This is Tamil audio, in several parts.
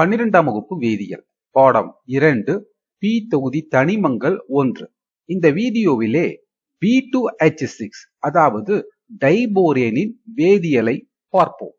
பன்னிரெண்டாம் வகுப்பு வேதியியல் பாடம் இரண்டு பி தொகுதி தனிமங்கள் ஒன்று. இந்த வீடியோவிலே பி டு ஹெச் சிக்ஸ் அதாவது டைபோரேனின் வேதியியலை பார்ப்போம்.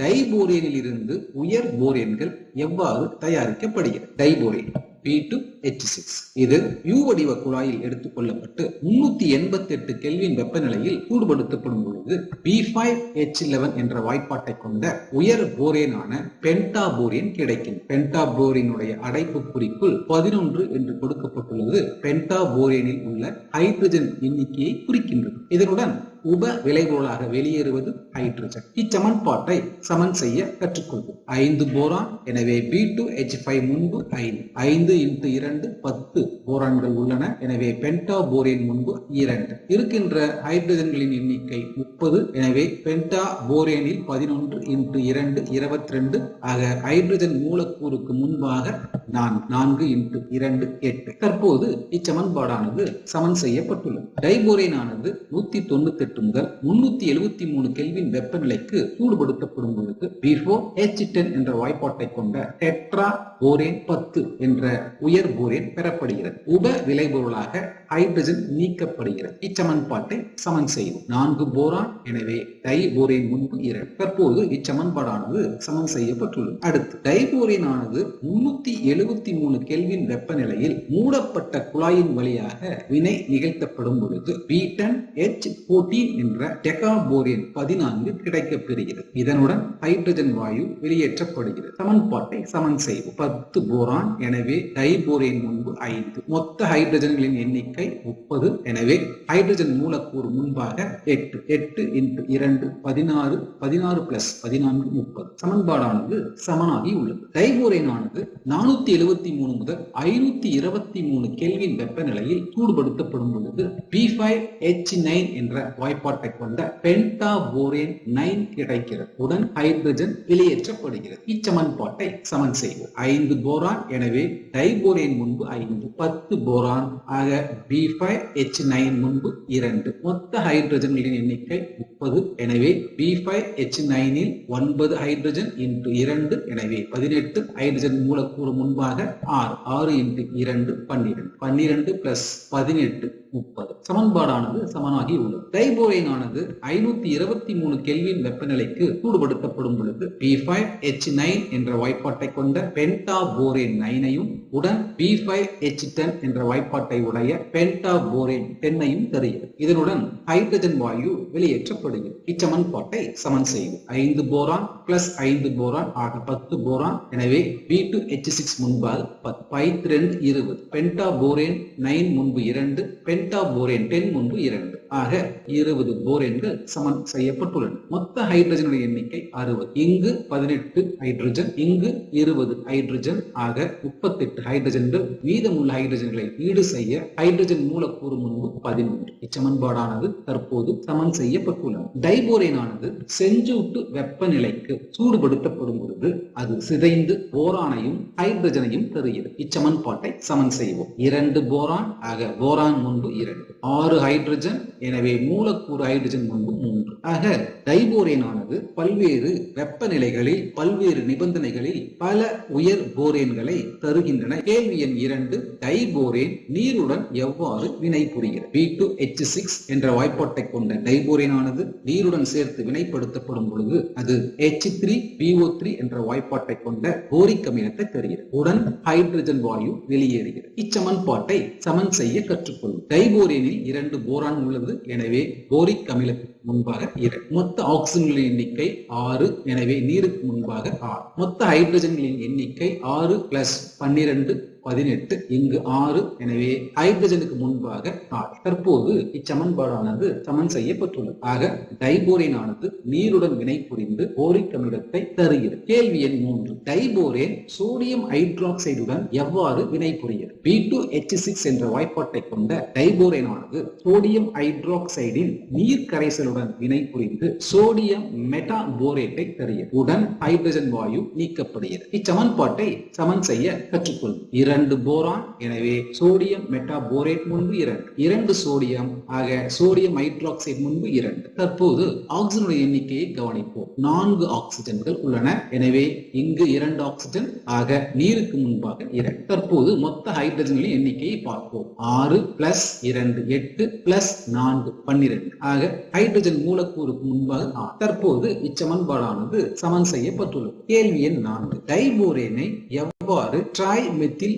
டைபோரேனில் இருந்து உயர் போரேன்கள் எவ்வாறு தயாரிக்கப்படுகிறது? Diborane. B two H six இது யூ வடிவ குழாயில் எடுத்துக்கொள்ளப்பட்டு முன்னூத்தி எண்பத்தி எட்டு கெல்வின் வெப்பநிலையில் சூடுபடுத்தப்படும் பொழுது பி ஃபைவ் எச் லெவன் என்ற வாய்ப்பாட்டை கொண்ட உயர் போரேனான பென்டா போரேன் கிடைக்கும். பென்டா போரேனுடைய அடைப்பு குறிக்குள் பதினொன்று என்று கொடுக்கப்பட்டுள்ளது. பென்டா போரேனில் உள்ள ஹைட்ரஜன் எண்ணிக்கையை குறிக்கின்றது. இதனுடன் உப விளைபொருளாக வெளியேறுவது ஹைட்ரஜன் இச்சமன்பாட்டை சமன் செய்ய கற்றுக்கொள்வோம். ஐந்து போரான் எனவே பி டு எச் ஃபைவ் முன்பு ஐந்து. ஐந்து இன்ட்டு இரண்டு பத்து போரான்கள் உள்ளன எனவே பென்டா போரின் முன்பு இரண்டு. இருக்கின்ற ஹைட்ரஜன்களின் எண்ணிக்கை முப்பது எனவே பென்டா போரேனில் பதினொன்று இன்ட்டு இரண்டு இருபத்தி ரெண்டு ஆக ஹைட்ரஜன் மூலக்கூறுக்கு முன்பாக நான் நான்கு இன்ட்டு இரண்டு எட்டு. தற்போது இச்சமன்பாடானது சமன் செய்யப்பட்டுள்ளது. டைபோரேன் ஆனது நூத்தி தொண்ணூத்தி எட்டு முதல் முன்னூத்தி எழுபத்தி மூணு கெல்வின் வெப்பநிலைக்கு சூடுபடுத்தப்படும் பொழுது பிஃபோ ஹெச் டென் என்ற வாய்ப்பாட்டை கொண்ட டெட்ரா போரேன் பத்து என்ற உயர் போரேன் பெறப்படுகிறது. உப விளைபொருளாக ஹைட்ரஜன் நீக்கப்படுகிறது. இச்சமன்பாட்டை சமன் செய்வோம். நான்கு போரான் எனவே டைபோரின் முன்பு இரண்டு. தற்போது இச்சமன்பாடானது சமன் செய்யப்பட்டுள்ளது. அடுத்து டைபோரின் ஆனது முன்னூத்தி எழுபத்தி மூணு கெல்வின் வெப்பநிலையில் மூடப்பட்ட குழாயின் வழியாக வினை நிகழ்த்தப்படும் பொழுது பீட்டன் எச் போர்டீன் என்ற டெகாபோரின் பதினான்கு கிடைக்கப்பெறுகிறது. இதனுடன் ஹைட்ரஜன் வாயு வெளியேற்றப்படுகிறது. சமன்பாட்டை சமன் செய்வோம். பத்து போரான் எனவே டைபோரின் முன்பு ஐந்து. மொத்த ஹைட்ரஜன்களின் எண்ணிக்கை முப்பது. எனவே ஹைட்ரஜன் மூலக்கூறு முன்பாக எட்டு. எட்டு எட்டு இன்ட்டு இரண்டு பதினாறு பதினாறு பிளஸ் பதினான்கு முப்பது. சமன்பாடானது சமனாகி உள்ளது. டைபோரைனானது நானூத்தி எழுபத்தி மூணு முதல் ஐநூத்தி இருபத்தி மூணு கெல்வின் வெப்பநிலையில் சூடுபடுத்தப்படும் பொழுது பி ஃபைவ் எச் நைன் என்ற வாய்ப்பாட்டை கொண்ட பென்டா போரேன் நைன் கிடைக்கிறது. உடன் ஹைட்ரஜன் வெளியேற்றப்படுகிறது. இச்சமன்பாட்டை சமன் செய்வோம். ஐந்து போரான் எனவே டைபோரேன் முன்பு ஐந்து பத்து போரான் ஆக பி ஃபைவ் எச் நைன் முன்பு இரண்டு. மொத்த ஹைட்ரஜன்களின் எண்ணிக்கை முப்பது. எனவே பி ஃபைவ் எச் நைனில் ஒன்பது ஹைட்ரஜன் இன்ட்டு இரண்டு. எனவே பதினெட்டு ஹைட்ரஜன் மூலக்கூறு முன்பாக ஆறு. ஆறு இன்ட்டு இரண்டு பன்னிரண்டு. பன்னிரண்டு பிளஸ் பதினெட்டு முப்பது. சமன்பாடானது சமனாகி உள்ளது டைபோரேன் ஆனது ஐநூத்தி இருபத்தி மூணு கெல்வின் வெப்பநிலைக்கு சூடுபடுத்தப்படும் பொழுது பி ஃபைவ் எச் நைன் என்ற வாய்ப்பாட்டை கொண்ட பென்டா போரேன் நைனையும் உடன் பி ஃபைவ் எச் டென் என்ற வாய்ப்பாட்டை உடைய பென்டா போரேன் டென்னையும் தருகிறது. இதனுடன் ஹைட்ரஜன் வாயு வெளியேற்றப்படுகிறது. இச்சமன்பாட்டை சமன் செய்து ஐந்து போரான் பிளஸ் ஐந்து போரான் ஆக பத்து போரான். எனவே பி டு எச் சிக்ஸ் முன்பால் பத்து பைத் ரெண்டு இருபது. பென்டா போரேன் நைன் முன்பு இரண்டு. பென் பென்டா போரேன் டென் முன்பு இரண்டு. ஆக இருபது போரேன்கள் சமன் செய்யப்பட்டுள்ளன. மொத்த ஹைட்ரஜனுடைய எண்ணிக்கை அறுபது. இங்கு பதினெட்டு ஹைட்ரஜன் இங்கு இருபது ஹைட்ரஜன் ஆக முப்பத்தெட்டு ஹைட்ரஜன்கள் மீதமுள்ள ஹைட்ரஜன்களை ஈடு செய்ய ஹைட்ரஜன் மூலக்கூறு முன்பு பதினொன்று. இச்சமன்பாடானது தற்போது சமன் செய்யப்பட்டுள்ளது. டைபோரேனானது செஞ்சூட்டு வெப்பநிலைக்கு சூடுபடுத்தப்படும் பொழுது அது சிதைந்து போரானையும் ஹைட்ரஜனையும் தருகிறது. இச்சமன்பாட்டை சமன் செய்வோம். இரண்டு போரான் ஆக போரான் முன்பு இரண்டு. ஆறு ஹைட்ரஜன் எனவே மூலக்கூறு ஹைட்ரஜன் பண்பு மூன்று ஆக டைபோரேனானது பல்வேறு வெப்பநிலைகளில் பல்வேறு நிபந்தனைகளில் பல உயர் போரேன்களை தருகின்றன. கேள்வி எண் இரண்டு டைபோரேன் நீருடன் எவ்வாறு வினை புரிகிறது பி டு எச் சிக்ஸ் என்ற வாய்ப்பாட்டை கொண்ட டைபோரேனானது நீருடன் சேர்த்து வினைப்படுத்தப்படும் பொழுது அது எச் த்ரீ பிஓ த்ரீ என்ற வாய்ப்பாட்டை கொண்ட போரிக் அமிலத்தை தருகிறது உடன் ஹைட்ரஜன் வாயு வெளியேறுகிறது. இச்சமன்பாட்டை சமன் செய்ய கற்றுக்கொள்ளும் டைபோரேனில் இரண்டு போரான் உள்ளது. எனவே போரிக் அமிலத்துக்கு முன்பாக இரண்டு மொத்த ஆக்சிஜன்களின் எண்ணிக்கை ஆறு எனவே நீருக்கு முன்பாக ஆறு. மொத்த ஹைட்ரஜன்களின் எண்ணிக்கை ஆறு பிளஸ் பன்னிரண்டு பதினெட்டு இங்கு ஆறு எனவே ஹைட்ரஜனுக்கு முன்பாக ஆறு தற்போது இச்சமன்பாடானது சமன் செய்யப்பட்டுள்ளது. ஆக டைபோரேன் ஆனது நீருடன் வினை புரிந்து போரிக் அமிலத்தை தருகிறது. கேள்வி எண் மூன்று. டைபோரேன் சோடியம் ஹைட்ராக்சைடுடன் எவ்வாறு வினை புரிகிறது? பி டூ எச் சிக்ஸ் என்ற வாய்ப்பாட்டை கொண்ட டைபோரேன் ஆனது சோடியம் ஹைட்ராக்சைடின் நீர் கரைசலுடன் வினை புரிந்து சோடியம் மெட்டா போரேட்டை தருகிறது. உடன் ஹைட்ரஜன் வாயு நீக்கப்படுகிறது. இச்சமன்பாட்டை சமன் செய்ய கற்றுக்கொள்ளும் இரண்டு போரான் எனவே சோடியம் மெட்டாபோரேட் முன்பு இரண்டு. இரண்டு சோடியம் ஆக சோடியம் ஹைட்ராக்சைடு முன்பு இரண்டு. தற்போது ஆக்சிஜனுடைய எண்ணிக்கையை கவனிப்போம். நான்கு ஆக்சிஜன்கள் உள்ளன எனவே இங்கு இரண்டு ஆக்சிஜன் ஆக நீருக்கு முன்பாக இரண்டு. தற்போது மொத்த ஹைட்ரஜன்களின் எண்ணிக்கையை பார்ப்போம். ஆறு பிளஸ் இரண்டு எட்டு பிளஸ் நான்கு பன்னிரண்டு. ஆக ஹைட்ரஜன் மூலக்கூறுக்கு முன்பாக தற்போது இச்சமன்பாடானது சமன் செய்யப்பட்டுள்ளது. கேள்வி எண் நான்கு. டைபோரேனை எவ்வாறு ட்ரை மெத்தில்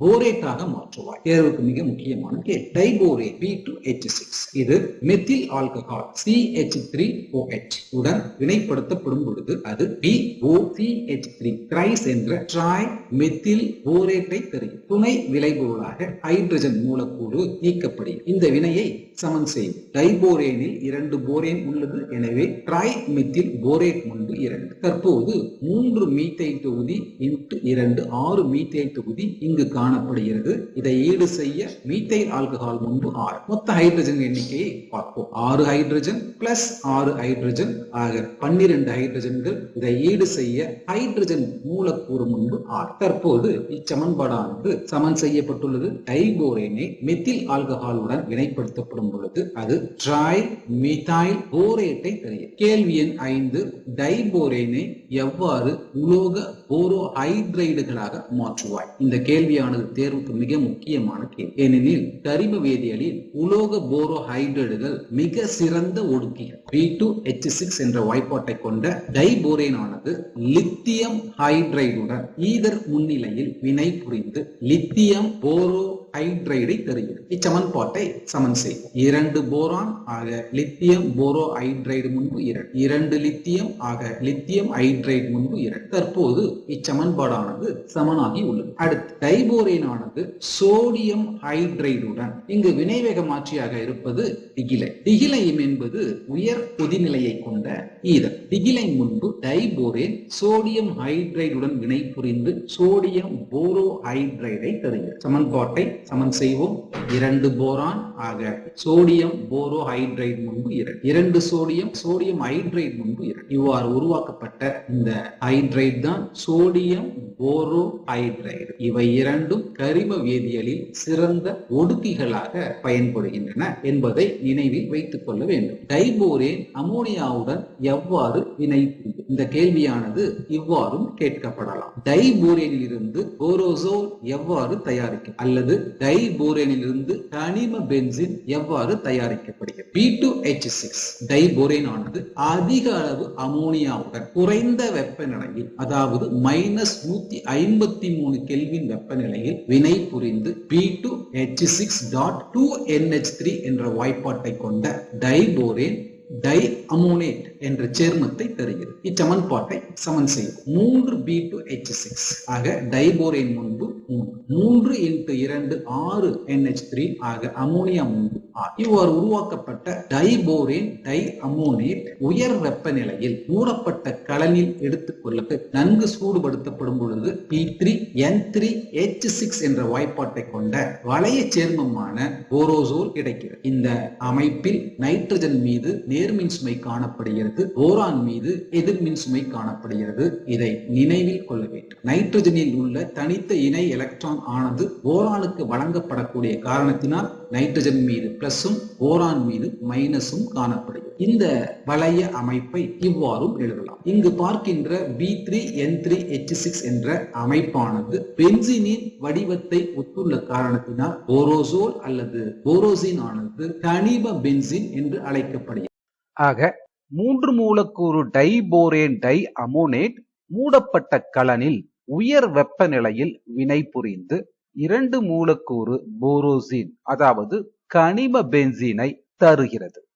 போரேட்டாக மாற்றுவாய். தேர்வுக்கு மிக முக்கியமான கேள்வி diborane B two H six இது methyl alcohol C H three O H உடன் வினைப்படுத்தப்படும் பொழுது அது B O C H three thrice என்ற ட்ராய் மெத்தில் போரேட்டை தரும் துணை விளைபொருளாக ஹைட்ரஜன் மூலக்கூறு நீக்கப்படுகிறது. இந்த வினையை சமன் செய்யும். டைபோரேனில் இரண்டு போரேன் உள்ளது. எனவே ட்ரை மெத்தில் போரேட் முன்பு இரண்டு. தற்போது மூன்று மீத்தை தொகுதி இன்ட்டு இரண்டு ஆறு மீத்தை தொகுதி இங்கு காணப்படுகிறது. இதை ஈடு செய்ய மீத்தைல் ஆல்கஹால் முன்பு ஆறு. மொத்த ஹைட்ரஜன் எண்ணிக்கையை பார்ப்போம். ஆறு ஹைட்ரஜன் பிளஸ் ஆறு ஹைட்ரஜன் ஆக பன்னிரண்டு ஹைட்ரஜன்கள். இதை ஈடு செய்ய ஹைட்ரஜன் மூலக்கூறு முன்பு ஆறு. தற்போது இச்சமன்பாடானது சமன் செய்யப்பட்டுள்ளது. டைபோரேனை மெத்தில் ஆல்கஹாலுடன் வினைப்படுத்தப்படும் பொழுது அது ட்ரை மிதைல் போரேட்டை தெரியும் கேள்வி எண் ஐந்து டைபோரேனை எவ்வாறு உலோக போரோ ஹைட்ரைடுகளாக மாற்றுவாய். இந்த கேள்வியானது தேர்வுக்கு மிக முக்கியமான கேள்வி. ஏனெனில் கரிம வேதியியலில் உலோக போரோ ஹைட்ரைடுகள் மிக சிறந்த ஒடுக்கிகள். பி டு எச் சிக்ஸ் என்ற வாய்ப்பாட்டை கொண்ட டைபோரேன் ஆனது லித்தியம் ஹைட்ரைடுடன் ஈதர் முன்னிலையில் வினை புரிந்து லித்தியம் போரோ ஹைட்ரைடை தருகிறது. இச்சமன்பாட்டை சமன் செய்வோம். இரண்டு போரான் ஆக லித்தியம் போரோ ஹைட்ரைடு முன்பு இரண்டு. இரண்டு லித்தியம் ஆக லித்தியம் ஹைட்ரைடு முன்பு இரண்டு. தற்போது இச்சமன்பாடானது சமனாகி உள்ளது. அடுத்து டைபோரேன் ஆனது சோடியம் ஹைட்ரைடுடன் இங்கு வினைவேக மாற்றியாக இருப்பது திகிலை. திகிலையும் என்பது உயர் கொதிநிலையை கொண்ட ஈதர். திகிலை முன்பு டைபோரேன் சோடியம் ஹைட்ரைடுடன் வினை புரிந்து சோடியம் போரோ ஹைட்ரைடை தருகிறது. சமன்பாட்டை சமன் செய்வோம். இரண்டு போரான் ஆக சோடியம் போரோ ஹைட்ரைட் முன்பு இரண்டு. இரண்டு சோடியம் சோடியம் ஹைட்ரைட் முன்பு இரண்டு. இவ்வாறு உருவாக்கப்பட்ட இந்த ஹைட்ரைட் தான் சோடியம் போரோ ஹைட்ரைடு இவை இரண்டும் கரிம வேதியியலில் சிறந்த ஒடுக்கிகளாக பயன்படுகின்றன என்பதை நினைவில் வைத்துக் கொள்ள வேண்டும். டைபோரேன் அமோனியாவுடன் எவ்வாறு வினை இந்த கேள்வியானது இவ்வாறும் கேட்கப்படலாம். டைபோரேனில் இருந்து போரோசோல் எவ்வாறு தயாரிக்கும் அல்லது டைபோரேனில் இருந்து தனிம பென்சின் எவ்வாறு தயாரிக்கப்படுகிறது? B two H six diborane ஆனது அதிக அளவு அமோனியாவுடன் குறைந்த வெப்பநிலையில் அதாவது மைனஸ் நூத்தி ஐம்பத்தி மூணு கெல்வின் வெப்பநிலையில் வினை புரிந்து B two H six dot two N H three என்ற வாய்ப்பாட்டை கொண்ட டைபோரேன் டை அமோனேட் என்ற சேர்மத்தை தருகிறது இச்சமன்பாட்டை சமன் செய்யும் மூன்று பி டு ஹெச் சிக்ஸ் ஆக டைபோரேன் முன்பு மூன்று. மூன்று இன்ட்டு இரண்டு ஆறு என்ஹெச் த்ரீ ஆக அமோனியா முன்பு இவ்வாறு உருவாக்கப்பட்ட டைபோரேன் டை அமோனேட் உயர் வெப்பநிலையில் மூடப்பட்ட கலனில் எடுத்துக் நன்கு சூடுபடுத்தப்படும் பொழுது B three N three H six என்ற வாய்ப்பாட்டை கொண்ட வளைய சேர்மமான போரோசோல் கிடைக்கிறது. இந்த அமைப்பில் நைட்ரஜன் மீது நேர்மின் சுமை காணப்படுகிறது போரான் மீது எதிர்மின் சுமை காணப்படுகிறது. இதை நினைவில் கொள்ள வேண்டும். நைட்ரஜனில் உள்ள தனித்த இணை எலக்ட்ரான் ஆனது போரானுக்கு வழங்கப்படக்கூடிய காரணத்தினால் நைட்ரஜன் மீது பிளஸும் போரான் மீது மைனஸும் காணப்படுகிறது. இந்த வளைய அமைப்பை இவ்வாறும் எழுதலாம். இங்கு பார்க்கின்ற B three N three H six என்ற அமைப்பானது பென்சினின் வடிவத்தை ஒத்துள்ள காரணத்தினால் போரோசோல் அல்லது போரோசின் ஆனது கனிம பென்சின் என்று அழைக்கப்படுகிறது. ஆக மூன்று மூலக்கூறு டைபோரேன் டை அமோனேட் மூடப்பட்ட கலனில் உயர் வெப்பநிலையில் வினை புரிந்து இரண்டு மூலக்கூறு போரோசின் அதாவது கனிம பென்சீனை தருகிறது.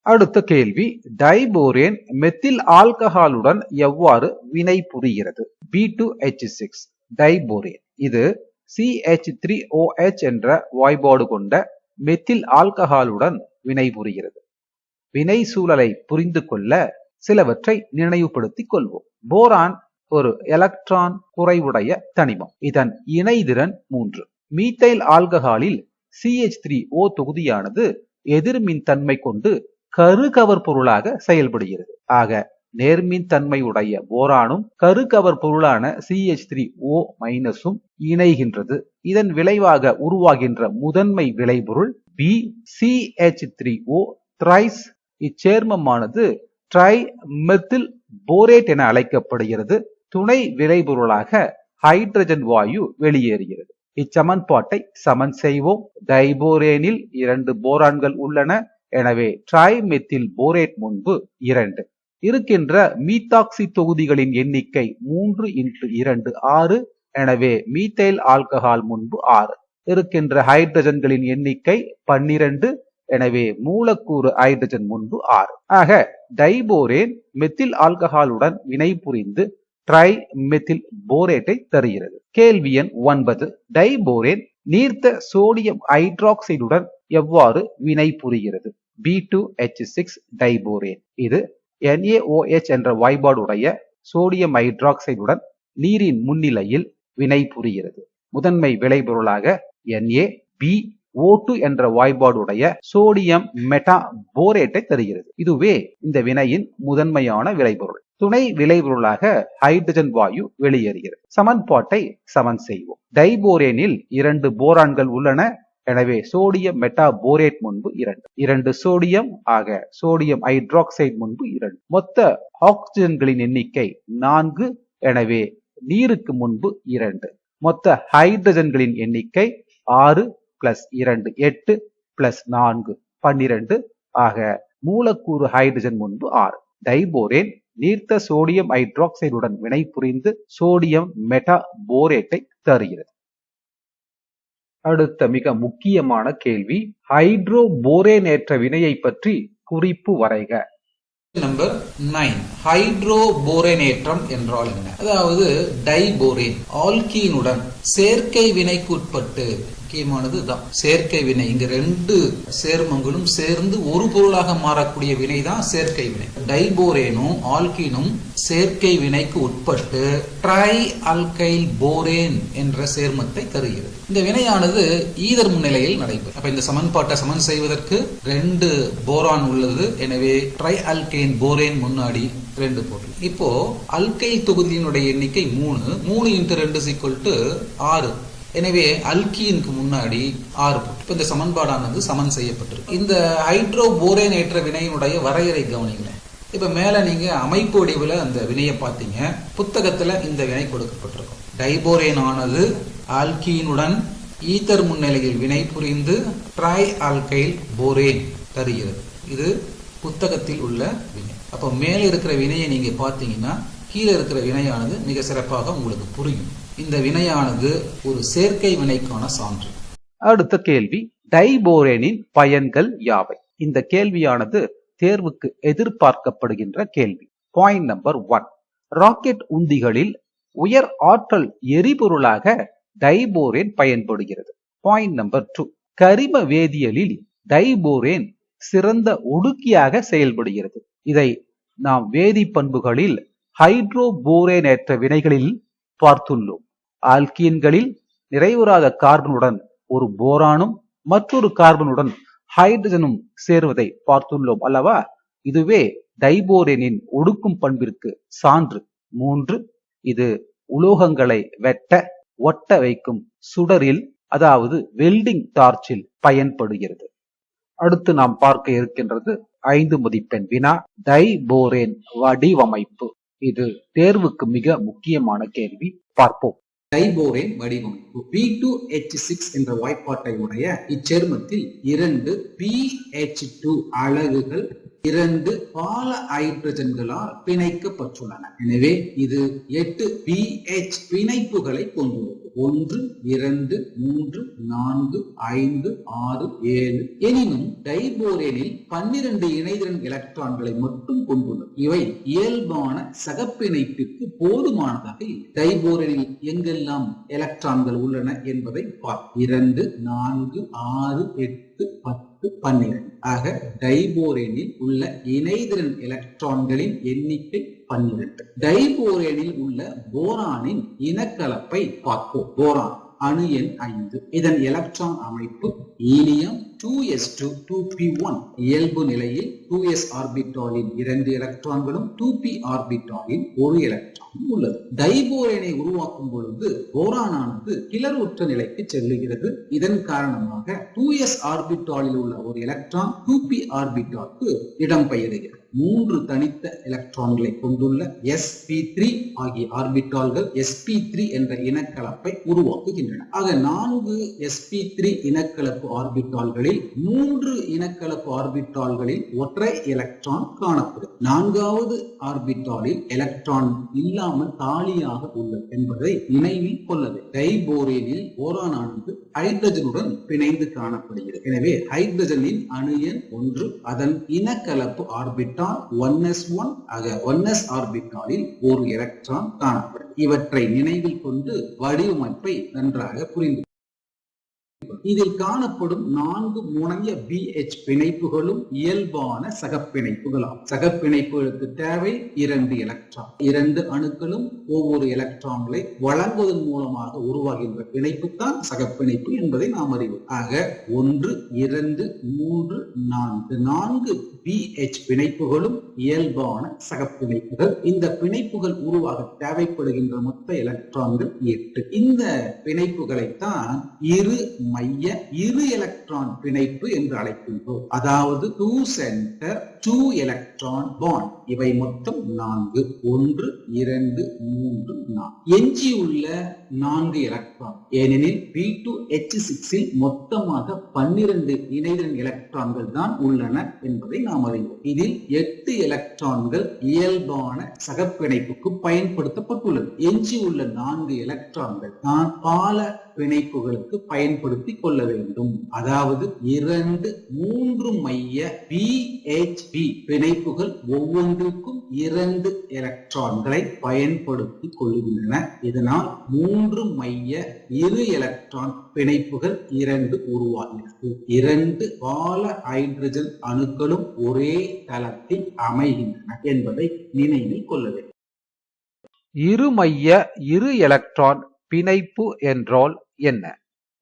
அடுத்த கேள்வி டைபோரேன் மெத்தில் ஆல்கஹாலுடன் எவ்வாறு வினை புரிகிறது? B two H six diborane இது சிஹெச் த்ரீ ஓஹெச் என்ற வாய்பாடு கொண்ட மெத்தில் ஆல்கஹாலுடன் வினை புரிகிறது. வினை சூழலை புரிந்து கொள்ள சிலவற்றை நினைவுபடுத்திக் கொள்வோம். போரான் ஒரு எலக்ட்ரான் குறைவுடைய தனிமம். இதன் இணைதிறன் மூன்று. மீத்தைல் ஆல்கஹாலில் சிஹெச் த்ரீ ஓ தொகுதியானது எதிர்மின் தன்மை கொண்டு கருகவர் பொருளாக செயல்படுகிறது. ஆக நேர்மின் தன்மையுடைய போரானும் கருக்கவர் பொருளான சிஹெச் த்ரீ ஓ மைனஸும் இணைகின்றது. இதன் விளைவாக உருவாகின்ற முதன்மை விளைபொருள் B C H three O thrice இச்சேர்மமானது try methyl borate என அழைக்கப்படுகிறது. துணை விளைபொருளாக ஹைட்ரஜன் வாயு வெளியேறுகிறது. இச்சமன்பாட்டை சமன் செய்வோம். டைபோரேனில் இரண்டு போரான்கள் உள்ளன. எனவே ட்ரைமெத்தில் போரேட் முன்பு இரண்டு. இருக்கின்ற மீத்தாக்சி தொகுதிகளின் எண்ணிக்கை மூன்று இன்று இரண்டு ஆறு. எனவே மீத்தைல் ஆல்கஹால் முன்பு ஆறு. இருக்கின்ற ஹைட்ரஜன்களின் எண்ணிக்கை பன்னிரண்டு. எனவே மூலக்கூறு ஹைட்ரஜன் முன்பு ஆறு. ஆக டைபோரேன் மெத்தில் ஆல்கஹாலுடன் வினை புரிந்து ட்ரை மெத்தில் போரேட்டை தருகிறது. கேள்வி எண் ஒன்பது. டைபோரேன் நீர்த்த சோடியம் ஹைட்ராக்சைடுடன் எவ்வாறு வினை புரிகிறது B two H six diborane. இது என்ஏஓஎச் என்ற வாய்பாடுடைய சோடியம் ஹைட்ராக்சைடுடன் நீரின் முன்னிலையில் வினை புரிகிறது முதன்மை விளைபொருளாக என்ஏ பி O2 என்ற வாய்பாடுடைய சோடியம் மெட்டா போரேட்டை தருகிறது. இதுவே இந்த வினையின் முதன்மையான விளைபொருள். துணை விளைபொருளாக ஹைட்ரஜன் வாயு வெளியேறுகிறது. சமன்பாட்டை சமன் செய்வோம். டைபோரேனில் இரண்டு போரான்கள் உள்ளன. எனவே சோடியம் மெட்டா போரேட் முன்பு இரண்டு. இரண்டு சோடியம் ஆக சோடியம் ஹைட்ராக்சைடு முன்பு இரண்டு. மொத்த ஆக்சிஜன்களின் எண்ணிக்கை நான்கு. எனவே நீருக்கு முன்பு இரண்டு. மொத்த ஹைட்ரஜன்களின் எண்ணிக்கை ஆறு பிளஸ் இரண்டு எட்டு பிளஸ் நான்கு பன்னிரண்டு. ஆக மூலக்கூறு ஹைட்ரஜன் முன்பு ஆறு. டைபோரேன் நீர்த்த சோடியம் ஹைட்ராக்சைடுடன் வினை புரிந்து சோடியம் மெட்டா போரேட்டை தருகிறது. அடுத்த மிக முக்கியமான கேள்வி ஹைட்ரோ போரேனேற்ற வினையை பற்றி குறிப்பு வரைக. நம்பர் நைன் ஹைட்ரோபோரேனேற்றம் என்றால் என்ன? அதாவது டைபோரேன் ஆல்கீனுடன் சேர்க்கை வினைக்குட்பட்டு முக்கியமானது தான். செயற்கை வினை. இங்க ரெண்டு சேர்மங்களும் சேர்ந்து ஒரு பொருளாக மாறக்கூடிய வினை தான் செயற்கை வினை. டைபோரேனும் ஆல்கீனும் செயற்கை வினைக்கு உட்பட்டு ட்ரை அல்கைல் போரேன் என்ற சேர்மத்தை தருகிறது. இந்த வினையானது ஈதர் முன்னிலையில் நடைபெறும். அப்ப இந்த சமன்பாட்டை சமன் செய்வதற்கு ரெண்டு போரான் உள்ளது. எனவே ட்ரை அல்கைன் போரேன் முன்னாடி ரெண்டு போட்டு இப்போ அல்கைல் தொகுதியினுடைய எண்ணிக்கை மூணு. மூணு இன்ட்டு ரெண்டு சீக்வல் டு ஆறு. எனவே அல்கீனுக்கு முன்னாடி ஆறு போட்டு இப்போ இந்த சமன்பாடானது சமன் செய்யப்பட்டிருக்கு. இந்த ஹைட்ரோ போரேனேற்ற வினையினுடைய வரையறை கவனிங்களேன் இப்போ மேலே நீங்கள் அமைப்பு வடிவில் அந்த வினையை பார்த்தீங்க. புத்தகத்தில் இந்த வினை கொடுக்கப்பட்டிருக்கும். டைபோரேன் ஆனது ஆல்கீனுடன் ஈத்தர் முன்னிலையில் வினை புரிந்து ட்ரை ஆல்கைல் போரேன் தருகிறது. இது புத்தகத்தில் உள்ள வினை. அப்போ மேலே இருக்கிற வினையை நீங்கள் பார்த்தீங்கன்னா கீழே இருக்கிற வினையானது மிக சிறப்பாக உங்களுக்கு புரியும். இந்த வினையானது ஒரு சேர்க்கை வினைக்கான சான்று. அடுத்த கேள்வி டைபோரேனின் பயன்கள் யாவை? இந்த கேள்வியானது தேர்வுக்கு எதிர்பார்க்கப்படுகின்ற கேள்வி. பாயிண்ட் நம்பர் ஒன் ராக்கெட் உந்திகளில் உயர் ஆற்றல் எரிபொருளாக டைபோரேன் பயன்படுகிறது. பாயிண்ட் நம்பர் டூ கரிம வேதியியலில் டைபோரேன் சிறந்த ஒடுக்கியாக செயல்படுகிறது. இதை நாம் வேதி பண்புகளில் ஹைட்ரோபோரேனேற்ற வினைகளில் பார்த்துள்ளோம். ஆல்கீன்களில் நிறைவுறாத கார்பனுடன் ஒரு போரானும் மற்றொரு கார்பனுடன் ஹைட்ரஜனும் சேருவதை பார்த்துள்ளோம் அல்லவா? இதுவே டைபோரேனின் ஒடுக்கும் பண்பிற்கு சான்று. மூன்று இது உலோகங்களை வெட்ட ஒட்ட வைக்கும் சுடரில் அதாவது வெல்டிங் டார்ச்சில் பயன்படுகிறது. அடுத்து நாம் பார்க்க இருக்கின்றது ஐந்து மதிப்பெண் வினா டைபோரேன் வடிவமைப்பு. இது தேர்வுக்கு மிக முக்கியமான கேள்வி. பார்ப்போம். டைபோரேன் வடிவம். பி டூ ஹெச் சிக்ஸ் என்ற வாய்ப்பாட்டை உடைய இச்சேர்மத்தில் இரண்டு பி ஹெச் டூ அலகுகள் இரண்டு பால ஹைட்ரஜன்களால் பிணைக்கப்பட்டுள்ளன. எனவே இது எட்டு பிஹெச் பிணைப்புகளை கொண்டுள்ளது. ஒன்று இரண்டு மூன்று நான்கு ஐந்து ஆறு ஏழு. எனினும் டைபோரேனில் பன்னிரண்டு இணைதிறன் எலக்ட்ரான்களை மட்டும் கொண்டுள்ளது. இவை இயல்பான சகப்பிணைப்பிற்கு போதுமானதாக இல்லை. டைபோரேனில் எங்கெல்லாம் எலக்ட்ரான்கள் உள்ளன என்பதை பார் இரண்டு நான்கு ஆறு எட்டு பத்து பன்னிரண்டு ஆக டைபோரேனில் உள்ள இணைதிறன் எலக்ட்ரான்களின் எண்ணிக்கை பன்னிரண்டு டைபோரேனில் உள்ள போரானின் இனக்கலப்பை பார்ப்போம். போரான் அணு எண் ஐந்து. இதன் எலக்ட்ரான் அமைப்பு ஈனியம் two S two two P one இயல்பு நிலையில் டூ எஸ் ஆர்பிட்டாலின் இரண்டு எலக்ட்ரான்களும் டூ பி ஆர்பிட்டாலின் ஒரு எலக்ட்ரான் உள்ளது. டைபோரேனை உருவாக்கும் பொழுது போரானானது கிளறுற்ற நிலைக்கு செல்லுகிறது. இதன் காரணமாக டூ எஸ் ஆர்பிட்டாலில் உள்ள ஒரு எலக்ட்ரான் டூ பி ஆர்பிட்டாலுக்கு இடம்பெயர்கிறது. மூன்று தனித்த எலக்ட்ரான்களை கொண்டுள்ள sp3 த்ரீ ஆகிய ஆர்பிட்டால்கள் sp3 த்ரீ என்ற இனக்கலப்பை உருவாக்குகின்றன. ஆக நான்கு sp3 த்ரீ இனக்கலப்பு ஆர்பிட்டால்களில் மூன்று இனக்கலப்பு ஆர்பிட்டால்களில் ஒற்றை எலக்ட்ரான் காணப்படும். நான்காவது ஆர்பிட்டாலில் எலக்ட்ரான் இல்லாமல் காலியாக உள்ளது என்பதை நினைவில் கொள்ளது டைபோரேனில் போரானானது ஹைட்ரஜனுடன் பிணைந்து காணப்படுகிறது. எனவே ஹைட்ரஜனின் அணு எண் ஒன்று அதன் இனக்கலப்பு ஆர்பிட்டால் ஒன் எஸ் ஒன் ஆக ஒன் எஸ் ஆர்பிட்டாலில் ஒரு எலக்ட்ரான் காணப்படும். இவற்றை நினைவில் கொண்டு வடிவமைப்பை நன்றாக புரிந்து இதில் காணப்படும் நான்கு முனைய பிஹெச் பிணைப்புகளும் இயல்பான சகப்பிணைப்புகளாகும் சகப்பிணைப்புகளுக்கு தேவை இரண்டு எலக்ட்ரான் இரண்டு அணுக்களும் ஒவ்வொரு எலக்ட்ரான்களை வழங்குவதன் மூலமாக உருவாகின்ற பிணைப்பு தான் சகப்பிணைப்பு என்பதை நாம் அறிவோம். ஆக ஒன்று இரண்டு மூன்று நான்கு. நான்கு பிஹெச் பிணைப்புகளும் இயல்பான சகப்பிணைப்புகள். இந்த பிணைப்புகள் உருவாக தேவைப்படுகின்ற மொத்த எலக்ட்ரான்கள் எட்டு. இந்த பிணைப்புகளைத்தான் இரு மைய இரு எலக்ட்ரான் பிணைப்பு என்று அழைக்கின்றோம். அதாவது two centre two electron bond இவை மொத்தம் நான்கு. ஒன்று இரண்டு மூன்று நான்கு. எஞ்சியுள்ள நான்கு எலக்ட்ரான் ஏனெனில் பி டூ எச் சிக்ஸில் மொத்தமாக பன்னிரண்டு இணைதிறன் எலக்ட்ரான்கள் தான் உள்ளன என்பதை நாம் அறிவோம். இதில் எட்டு எலக்ட்ரான்கள் இயல்பான சகப்பிணைப்புக்கு பயன்படுத்தப்பட்டுள்ளது. எஞ்சியுள்ள நான்கு எலக்ட்ரான்கள் தான் பால பிணைப்புகளுக்கு பயன்படுத்தி கொள்ள வேண்டும். அதாவது இரண்டு மூன்று மைய BHP பிணைப்புகள் ஒவ்வொன்று ஒவ்வொன்றுக்கும் இரண்டு எலக்ட்ரான்களை பயன்படுத்தி கொள்கின்றன. இதனால் மூன்று மைய இரு எலக்ட்ரான் பிணைப்புகள் இரண்டு உருவாகிறது. இரண்டு பால ஹைட்ரஜன் அணுக்களும் ஒரே தளத்தில் அமைகின்றன என்பதை நினைவில் கொள்ள வேண்டும். இருமைய இரு எலக்ட்ரான் பிணைப்பு என்றால் என்ன?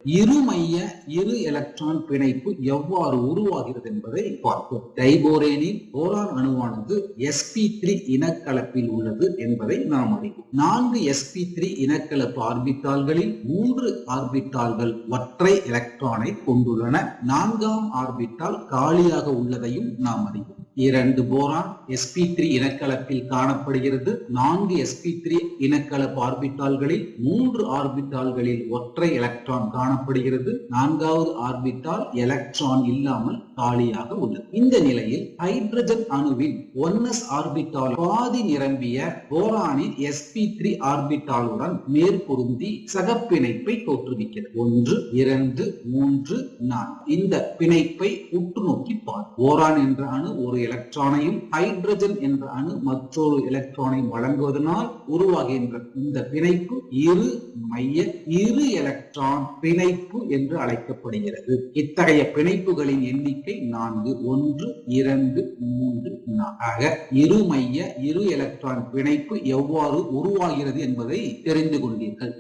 இருமைய இரு எலக்ட்ரான் பிணைப்பு எவ்வாறு உருவாகிறது என்பதை பார்ப்போம். டைபோரேனின் போரான் அணுவானது எஸ்பி த்ரீ இனக்கலப்பில் உள்ளது என்பதை நாம் அறிவோம். நான்கு எஸ்பி த்ரீ இனக்கலப்பு ஆர்பிட்டால்களில் மூன்று ஆர்பிட்டால்கள் ஒற்றை எலக்ட்ரானை கொண்டுள்ளன. நான்காம் ஆர்பிட்டால் காலியாக உள்ளதையும் நாம் அறிவோம். இரண்டு போரான் sp3 த்ரீ இனக்கலப்பில் காணப்படுகிறது. நான்கு sp3 த்ரீ இனக்கலப்பு ஆர்பிட்டால்களில் மூன்று ஆர்பிட்டால்களில் ஒற்றை எலக்ட்ரான் காணப்படுகிறது. நான்காவது ஆர்பிட்டால் எலக்ட்ரான் இல்லாமல் காலியாக உள்ளது. இந்த நிலையில் ஹைட்ரஜன் அணுவின் ஒன்னஸ் ஆர்பிட்டால் பாதி நிரம்பிய போரானின் sp3 த்ரீ ஆர்பிட்டாலுடன் மேற்பொருந்தி சகப்பிணைப்பை தோற்றுவிக்கிறது. ஒன்று இரண்டு மூன்று நான்கு. இந்த பிணைப்பை உற்று நோக்கி பார். போரான் என்ற அணு ஒரு எலக்ட்ரானையும் ஹைட்ரஜன் என்ற அணு மற்றொரு எலக்ட்ரானையும் வழங்குவதனால் உருவாகின்ற இந்த பிணைப்பு இரு மைய இரு எலக்ட்ரான் பிணைப்பு என்று அழைக்கப்படுகிறது. இத்தகைய பிணைப்புகளின் எண்ணிக்கை நான்கு ஒன்று இரண்டு மூன்று ஆக இரு மைய இரு எலக்ட்ரான் பிணைப்பு எவ்வாறு உருவாகிறது என்பதை தெரிந்து கொண்டீர்கள்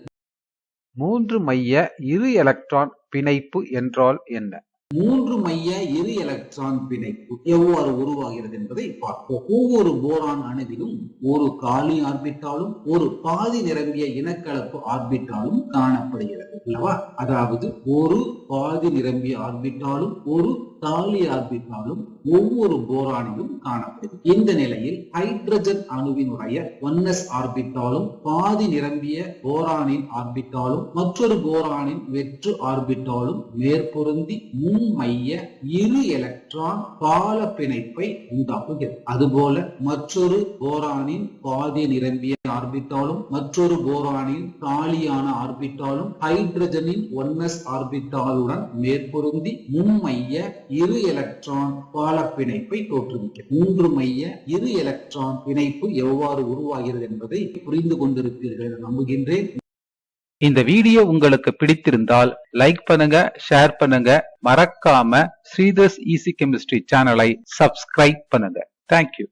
மூன்று மைய இரு எலக்ட்ரான் பிணைப்பு என்றால் என்ன? மூன்று மைய இரு எலக்ட்ரான் பிணைப்பு எவ்வாறு உருவாகிறது என்பதை பார்ப்போம். ஒவ்வொரு போரான் அணுவிலும் ஒரு காலி ஆர்பிட்டாலும் ஒரு பாதி நிரம்பிய இனக்கலப்பு ஆர்பிட்டாலும் காணப்படுகிறது. அல்லவா? அதாவது ஒரு பாதி நிரம்பிய ஆர்பிட்டாலும் ஒரு காலி ஒவ்வொரு போரானிலும் காணப்படும். இந்த நிலையில் ஹைட்ரஜன் அணுவினுடைய ஒன்னஸ் ஆர்பிட்டாலும் பாதி நிரம்பிய போரானின் ஆர்பிட்டாலும் மற்றொரு போரானின் வெற்று ஆர்பிட்டாலும் மேற்பொருந்தி மும்மைய இரு எலக்ட்ரான் பால பிணைப்பை உண்டாக்குகிறது. அதுபோல மற்றொரு போரானின் பாதி நிரம்பிய ஆர்பிட்டாலும் மற்றொரு போரானின் காலியான ஆர்பிட்டாலும் ஹைட்ரஜனின் ஒன்னஸ் ஆர்பிட்டாலுடன் மேற்பொருந்தி மும்மைய இரு எலக்ட்ரான் பால பிணைப்பை தோற்றுவிக்கிறது மூன்று மைய இரு எலக்ட்ரான் பிணைப்பு எவ்வாறு உருவாகிறது என்பதை புரிந்து கொண்டிருப்பீர்கள் நம்புகின்றேன். இந்த வீடியோ உங்களுக்கு பிடித்திருந்தால் லைக் பண்ணுங்க ஷேர் பண்ணுங்க. மறக்காம ஸ்ரீதர்ஸ் ஈசி கெமிஸ்ட்ரி சேனலை சப்ஸ்கிரைப் பண்ணுங்க. Thank you